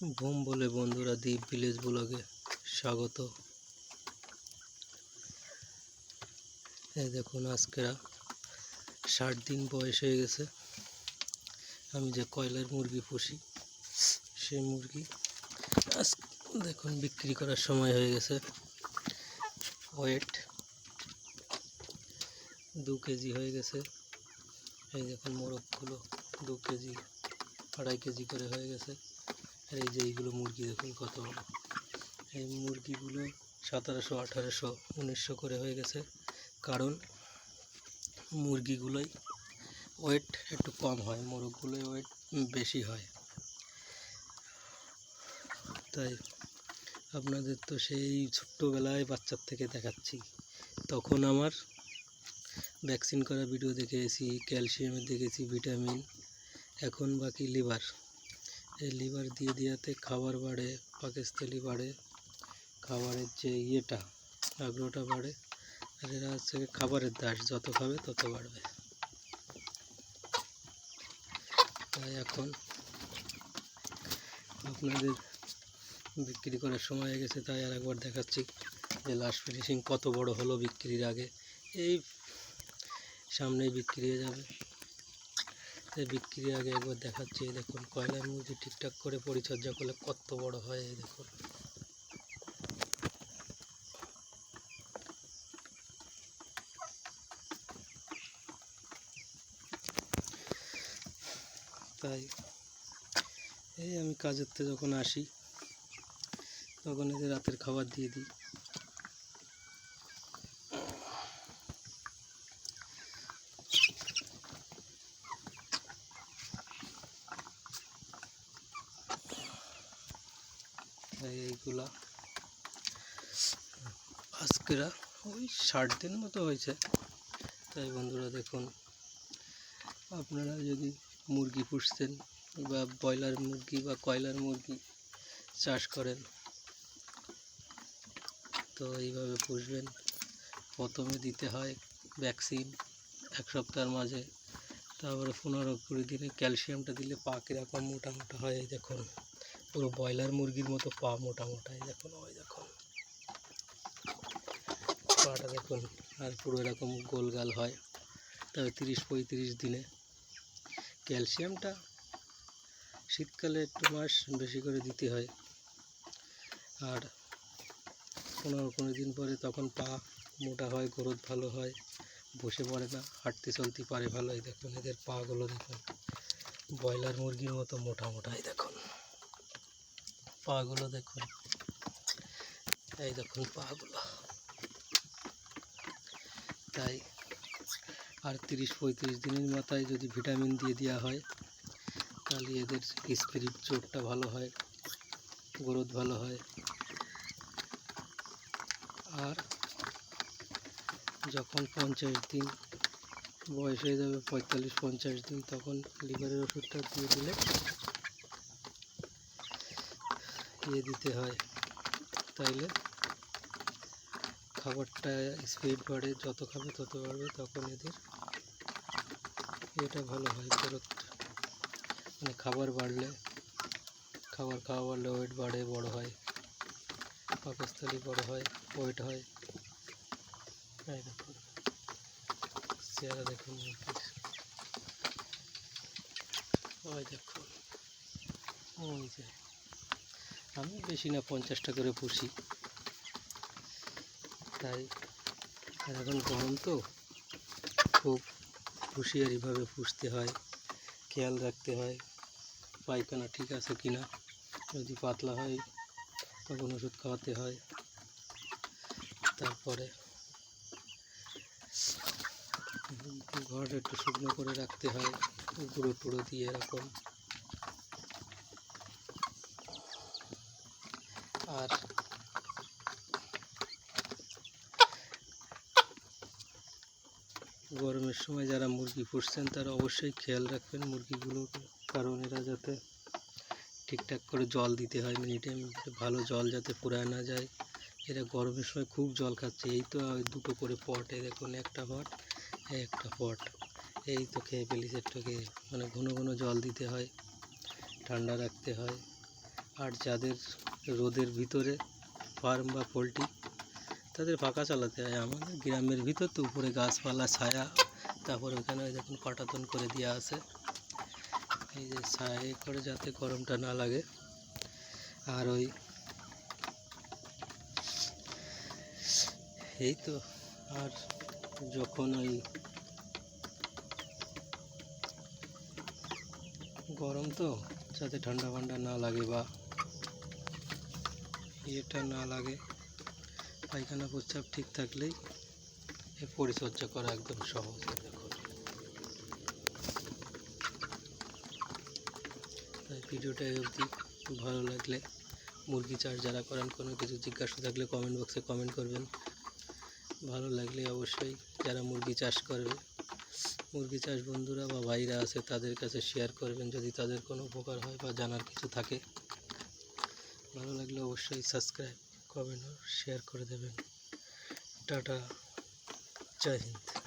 Bomb বলে বন্ধুরা দ্বীপ ভিলেজ ব্লগে স্বাগত। এই দেখুন আজকেরা ষাট দিন বয়স হয়ে গেছে। আমি যে কয়লার মুরগি পুষি, সেই মুরগি আজ দেখুন বিক্রি করার সময় হয়ে গেছে। ওয়েট দু কেজি হয়ে গেছে। এই দেখুন মোরগগুলো দু কেজি, আড়াই কেজি করে হয়ে গেছে। আর এই যে এইগুলো মুরগি দেখুন কত। এই মুরগিগুলো সতেরোশো, আঠারোশো, উনিশশো করে হয়ে গেছে। কারণ মুরগিগুলোই ওয়েট একটু কম হয়, মোরগগুলোই ওয়েট বেশি হয়। তাই আপনাদের তো সেই ছোট্টোবেলায় বাচ্চার থেকে দেখাচ্ছি। তখন আমার ভ্যাকসিন করা ভিডিও দেখেছি ক্যালসিয়ামের দেখেছি ভিটামিন এখন বাকি লিভার এই লিভার দিয়ে দেওয়াতে খাবার বাড়ে, পাকিস্তানি বাড়ে, খাবারের যে ইয়েটা, আগ্রহটা বাড়ে, আর এরা হচ্ছে খাবারের দাস, যত খাবে তত বাড়বে। তাই এখন আপনাদের বিক্রি করার সময় হয়ে গেছে, তাই আর একবার দেখাচ্ছি যে লাস্ট ফিনিশিং কত বড় হলো বিক্রির আগে। এই সামনেই বিক্রি হয়ে যাবে। এই বিক্রির আগে একবার দেখাচ্ছি দেখুন, কয়লার মুরগি ঠিকঠাক করে পরিচর্যা করলে কত বড় হয় দেখুন। তাই, এই আমি কাজের যখন আসি, তখন এদের রাতের খাবার দিয়ে দিই। তাই এইগুলা। আজকেরা ওই ষাট দিন মতো হয়েছে। তাই বন্ধুরা দেখুন, আপনারা যদি মুরগি পুষছেন বা ব্রয়লার মুরগি বা কয়লার মুরগি চাষ করেন, তো এইভাবে পুষবেন। প্রথমে দিতে হয় ভ্যাকসিন এক সপ্তাহের মাঝে, তারপরে পনেরো কুড়ি দিনে ক্যালসিয়ামটা দিলে পা কীরকম মোটা মোটা হয় দেখুন। পুরো ব্রয়লার মুরগির মতো পা মোটা মোটা দেখুন, ওই দেখুন। পাটা দেখুন, আর পুরো এরকম গোলগাল হয়। তবে তিরিশ পঁয়ত্রিশ দিনে। ক্যালসিয়ামটা শীতকালে একটু মাস বেশি করে দিতে হয়। আর পনেরো পনেরো দিন পরে তখন পা মোটা হয়, গ্রোথ ভালো হয়, বসে পড়ে না, হাঁটতে চলতে পারে ভালো। এই দেখুন, এদের পাগুলো দেখুন, ব্রয়লার মুরগির মতো মোটা মোটাই দেখুন। পাগুলো দেখুন। এই দেখুন পাগুলো। তাই আর তিরিশ পঁয়ত্রিশ দিনের মাথায় যদি ভিটামিন দিয়ে দেওয়া হয়, তাহলে এদের স্পিরিট চোটটা ভালো হয়, গ্রোথ ভালো হয়। আর যখন পঞ্চাশ দিন বয়স হয়ে যাবে, পঁয়তাল্লিশ পঞ্চাশ দিন, তখন লিভারের ওষুধটা দিয়ে দিলে দিয়ে দিতে হয়। তাইলে খাবারটা স্পিড বাড়ে, যত খাবে তত বাড়বে, তখন এদের এটা ভালো হয় গ্রোথ মানে খাবার বাড়লে, খাবার খাওয়া বাড়লে ওয়েট বাড়ে, বড় হয়। পাকস্থলী বড় হয় ওয়েট হয়। এই দেখুন চেহারা দেখুন ওই দেখুন ওই যে। আমি বেশি না পঞ্চাশটা করে পুষি। তাই আর এখন গরম তো, খুব হুঁশিয়ারিভাবে পুষতে হয়, খেয়াল রাখতে হয়, পায়খানা ঠিক আছে কি না যদি পাতলা হয় তখন ওষুধ খাওয়াতে হয়। তারপরে ঘর একটু শুকনো করে রাখতে হয়, গুঁড়ো টুড়ো দিয়ে এরকম। আর গরমের সময় যারা মুরগি পুষছেন, তারা অবশ্যই খেয়াল রাখবেন মুরগিগুলোর কারণ এরা যাতে ঠিকঠাক করে জল দিতে হয় মিনিটে মিনিটে ভালো জল যাতে ফুরায় না যায়। এরা গরমের সময় খুব জল খাচ্ছে। এই তো দুটো করে পট এ দেখুন একটা পট একটা পট। এই তো খেয়ে ফেলিস একটুকে মানে ঘন ঘন জল দিতে হয়, ঠান্ডা রাখতে হয়। আর যাদের রোদের ভিতরে, ফার্ম বা পোলট্রি, তাদের ফাঁকা চালাতে হয়। আমাদের গ্রামের ভিতর তো উপরে গাছপালা, ছায়া, তারপর ওখানে দেখুন পাটাতন করে দেওয়া আছে। এই যে ছায়া করে যাতে গরমটা না লাগে। আর ওই এই তো, আর যখন ওই গরম তো, যাতে ঠান্ডা ফান্ডা না লাগে বা ইয়েটা না লাগে। পায়খানা প্রস্রাব ঠিক থাকলেই এর পরিচর্যা করা একদম সহজ। তাই ভিডিওটা অবধি। ভালো লাগলে মুরগি চাষ যারা করেন, কোনো কিছু জিজ্ঞাসা থাকলে কমেন্ট বক্সে কমেন্ট করবেন। ভালো লাগলে অবশ্যই যারা মুরগি চাষ করবে, মুরগি চাষ বন্ধুরা বা ভাইরা আছে তাদের কাছে শেয়ার করবেন। যদি তাদের কোনো উপকার হয় বা জানার কিছু থাকে ভালো লাগলে অবশ্যই সাবস্ক্রাইব কমেন্ট শেয়ার করে দেবেন। টাটা জয় হিন্দ।